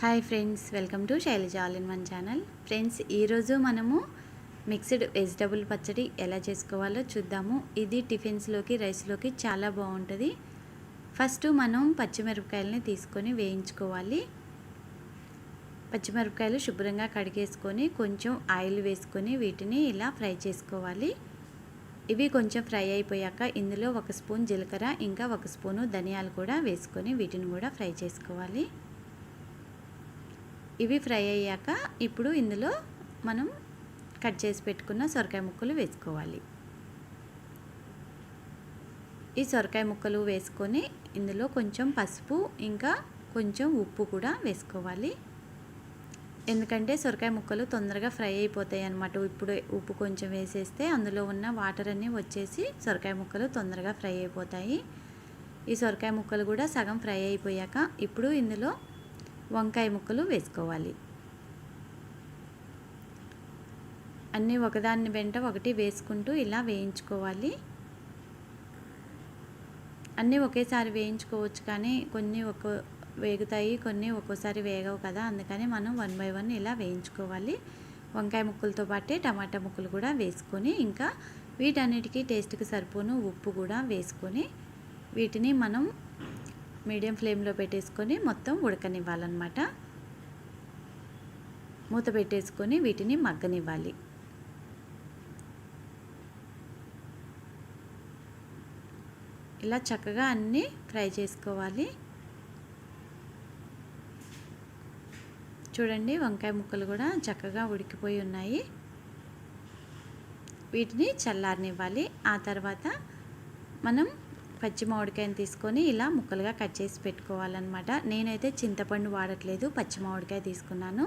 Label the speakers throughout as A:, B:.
A: Hi friends welcome to Shailaja all in one channel. Friends ఈరోజు మనము mixed vegetable పచ్చడి ఎలా చేసుకోవాలో చూద్దాము. ఇది టిఫిన్స్లోకి రైస్లోకి చాలా బాగుంటుంది. ఫస్ట్ మనం పచ్చిమిరపకాయలని తీసుకొని వేయించుకోవాలి. పచ్చిమిరపకాయలు శుభ్రంగా కడిగేసుకొని కొంచెం ఆయిల్ వేసుకొని వీటిని ఇలా ఫ్రై చేసుకోవాలి. ఇవి కొంచెం ఫ్రై అయిపోయాక ఇందులో ఒక స్పూన్ జీలకర్ర ఇంకా ఒక స్పూను ధనియాలు కూడా వేసుకొని వీటిని కూడా ఫ్రై చేసుకోవాలి. ఇవి ఫ్రై అయ్యాక ఇప్పుడు ఇందులో మనం కట్ చేసి పెట్టుకున్న సొరకాయ ముక్కలు వేసుకోవాలి. ఈ సొరకాయ ముక్కలు వేసుకొని ఇందులో కొంచెం పసుపు ఇంకా కొంచెం ఉప్పు కూడా వేసుకోవాలి. ఎందుకంటే సొరకాయ ముక్కలు తొందరగా ఫ్రై అయిపోతాయి అన్నమాట. ఇప్పుడు ఉప్పు కొంచెం వేసేస్తే అందులో ఉన్న వాటర్ అన్నీ వచ్చేసి సొరకాయ ముక్కలు తొందరగా ఫ్రై అయిపోతాయి. ఈ సొరకాయ ముక్కలు కూడా సగం ఫ్రై అయిపోయాక ఇప్పుడు ఇందులో వంకాయ ముక్కలు వేసుకోవాలి. అన్నీ ఒకదాన్ని వెంట ఒకటి వేసుకుంటూ ఇలా వేయించుకోవాలి. అన్నీ ఒకేసారి వేయించుకోవచ్చు కానీ కొన్ని ఒక వేగుతాయి కొన్ని ఒక్కోసారి వేగవు కదా. అందుకని మనం వన్ బై వన్ ఇలా వేయించుకోవాలి. వంకాయ ముక్కలతో పాటే టమాటా ముక్కలు కూడా వేసుకొని ఇంకా వీటన్నిటికీ టేస్ట్కి సరిపోను ఉప్పు కూడా వేసుకొని వీటిని మనం మీడియం ఫ్లేమ్లో పెట్టేసుకొని మొత్తం ఉడకనివ్వాలన్నమాట. మూత పెట్టేసుకొని వీటిని మగ్గనివ్వాలి. ఇలా చక్కగా అన్నీ ఫ్రై చేసుకోవాలి. చూడండి వంకాయ ముక్కలు కూడా చక్కగా ఉడికిపోయి ఉన్నాయి. వీటిని చల్లారనివ్వాలి. ఆ తర్వాత మనం పచ్చి మామిడికాయని తీసుకొని ఇలా ముక్కలుగా కట్ చేసి పెట్టుకోవాలన్నమాట. నేనైతే చింతపండు వాడట్లేదు పచ్చి మామిడికాయ తీసుకున్నాను.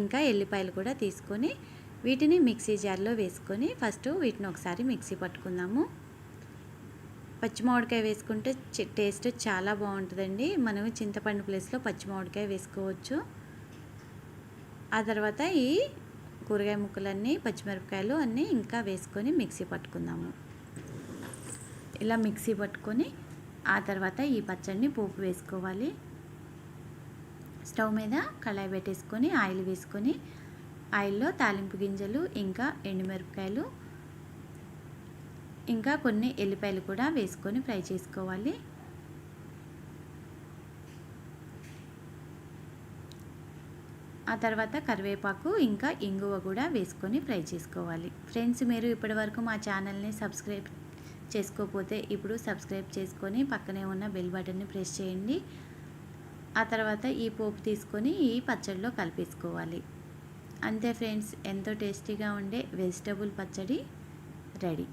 A: ఇంకా ఎల్లిపాయలు కూడా తీసుకొని వీటిని మిక్సీ జార్లో వేసుకొని ఫస్ట్ వీటిని ఒకసారి మిక్సీ పట్టుకుందాము. పచ్చి మామిడికాయ వేసుకుంటే టేస్ట్ చాలా బాగుంటుందండి. మనం చింతపండు ప్లేస్లో పచ్చి మామిడికాయ వేసుకోవచ్చు. ఆ తర్వాత ఈ కూరగాయ ముక్కలన్నీ పచ్చిమిరపకాయలు అన్నీ ఇంకా వేసుకొని మిక్సీ పట్టుకుందాము. ఇలా మిక్సీ పట్టుకొని ఆ తర్వాత ఈ పచ్చడిని పోపు వేసుకోవాలి. స్టవ్ మీద కళాయి పెట్టేసుకొని ఆయిల్ వేసుకొని ఆయిల్లో తాలింపు గింజలు ఇంకా ఎండుమిరపకాయలు ఇంకా కొన్ని ఎల్లిపాయలు కూడా వేసుకొని ఫ్రై చేసుకోవాలి. ఆ తర్వాత కరివేపాకు ఇంకా ఇంగువ కూడా వేసుకొని ఫ్రై చేసుకోవాలి. ఫ్రెండ్స్ మీరు ఇప్పటివరకు మా ఛానల్ని సబ్స్క్రైబ్ చేసుకోకపోతే ఇప్పుడు సబ్స్క్రైబ్ చేసుకొని పక్కనే ఉన్న బెల్ బటన్ని ప్రెస్ చేయండి. ఆ తర్వాత ఈ పోపు తీసుకొని ఈ పచ్చడిలో కలిపేసుకోవాలి. అంతే ఫ్రెండ్స్ ఎంతో టేస్టీగా ఉండే వెజిటబుల్ పచ్చడి రెడీ